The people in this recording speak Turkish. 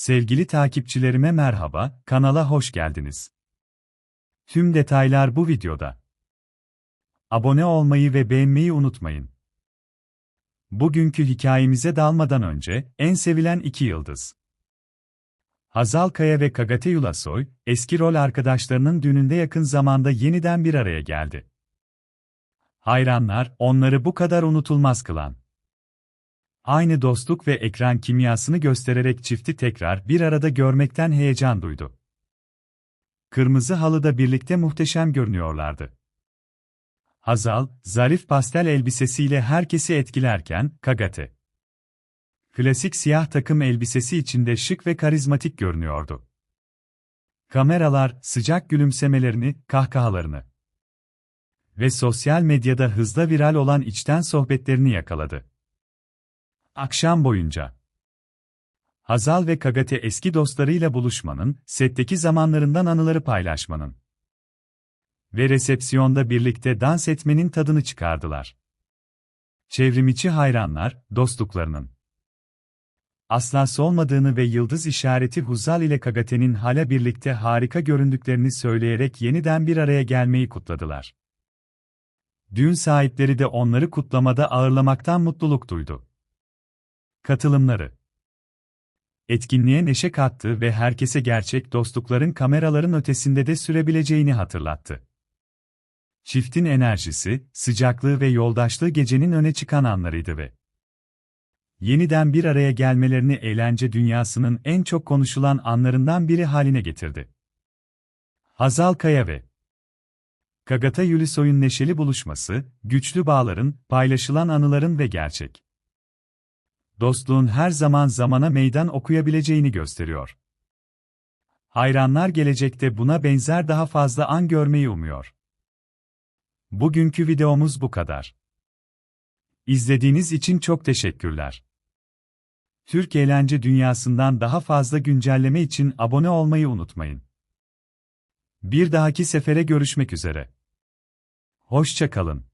Sevgili takipçilerime merhaba, kanala hoş geldiniz. Tüm detaylar bu videoda. Abone olmayı ve beğenmeyi unutmayın. Bugünkü hikayemize dalmadan önce, en sevilen iki yıldız. Hazal Kaya ve Kagate Yulasoy, eski rol arkadaşlarının düğününde yakın zamanda yeniden bir araya geldi. Hayranlar, onları bu kadar unutulmaz kılan. Aynı dostluk ve ekran kimyasını göstererek çifti tekrar bir arada görmekten heyecan duydu. Kırmızı halıda birlikte muhteşem görünüyorlardı. Hazal, zarif pastel elbisesiyle herkesi etkilerken, Kagate. Klasik siyah takım elbisesi içinde şık ve karizmatik görünüyordu. Kameralar, sıcak gülümsemelerini, kahkahalarını ve sosyal medyada hızla viral olan içten sohbetlerini yakaladı. Akşam boyunca Hazal ve Kagate eski dostlarıyla buluşmanın, setteki zamanlarından anıları paylaşmanın ve resepsiyonda birlikte dans etmenin tadını çıkardılar. Çevrimiçi hayranlar, dostluklarının asla solmadığını ve yıldız işareti Huzal ile Kagate'nin hala birlikte harika göründüklerini söyleyerek yeniden bir araya gelmeyi kutladılar. Düğün sahipleri de onları kutlamada ağırlamaktan mutluluk duydu. Katılımları Etkinliğe neşe kattı ve herkese gerçek dostlukların kameraların ötesinde de sürebileceğini hatırlattı. Çiftin enerjisi, sıcaklığı ve yoldaşlığı gecenin öne çıkan anlarıydı ve yeniden bir araya gelmelerini eğlence dünyasının en çok konuşulan anlarından biri haline getirdi. Hazal Kaya ve Kagata Yulisoy'un neşeli buluşması, güçlü bağların, paylaşılan anıların ve gerçek dostluğun her zaman zamana meydan okuyabileceğini gösteriyor. Hayranlar gelecekte buna benzer daha fazla an görmeyi umuyor. Bugünkü videomuz bu kadar. İzlediğiniz için çok teşekkürler. Türk eğlence dünyasından daha fazla güncelleme için abone olmayı unutmayın. Bir dahaki sefere görüşmek üzere. Hoşça kalın.